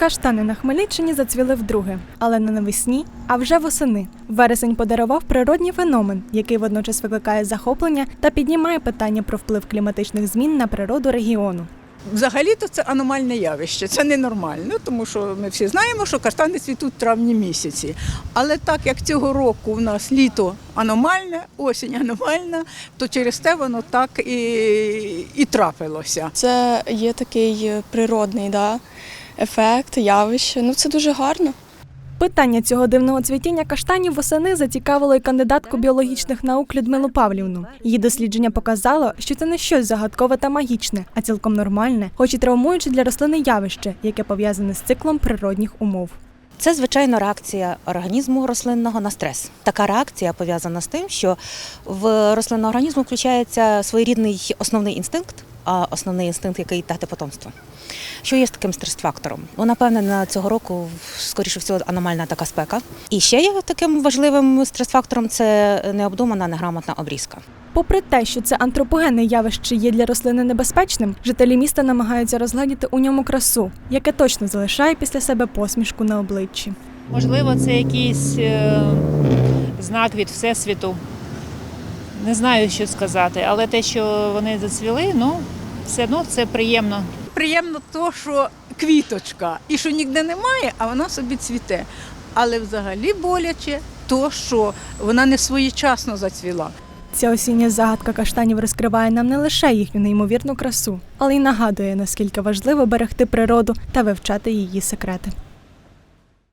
Каштани на Хмельниччині зацвіли вдруге, але не навесні, а вже восени. Вересень подарував природній феномен, який водночас викликає захоплення та піднімає питання про вплив кліматичних змін на природу регіону. Взагалі-то це аномальне явище, це ненормально, тому що ми всі знаємо, що каштани цвітуть в травні місяці. Але так як цього року у нас літо аномальне, осінь аномальна, то через те воно так і, і трапилося. Це є такий природний да, ефект, явище. Ну це дуже гарно. Питання цього дивного цвітіння каштанів восени зацікавило і кандидатку біологічних наук Людмилу Павлівну. Її дослідження показало, що це не щось загадкове та магічне, а цілком нормальне, хоч і травмуюче для рослини явище, яке пов'язане з циклом природних умов. Це звичайно реакція організму рослинного на стрес. Така реакція пов'язана з тим, що в рослинного організму включається своєрідний основний інстинкт, а основний інстинкт, який дати потомство. Що є таким стрес-фактором? Ну, напевне, на цього року, скоріше всього, аномальна така спека. І ще є таким важливим стрес-фактором це необдумана, неграмотна обрізка. Попри те, що це антропогенне явище є для рослини небезпечним, жителі міста намагаються розгледіти у ньому красу, яке точно залишає після себе посмішку на обличчі. Можливо, це якийсь е, знак від Всесвіту. Не знаю, що сказати, але те, що вони зацвіли, ну, все одно це приємно. Приємно то, що квіточка, і що ніде немає, а вона собі цвіте. Але взагалі боляче то, що вона не своєчасно зацвіла. Ця осіння загадка каштанів розкриває нам не лише їхню неймовірну красу, але й нагадує, наскільки важливо берегти природу та вивчати її секрети.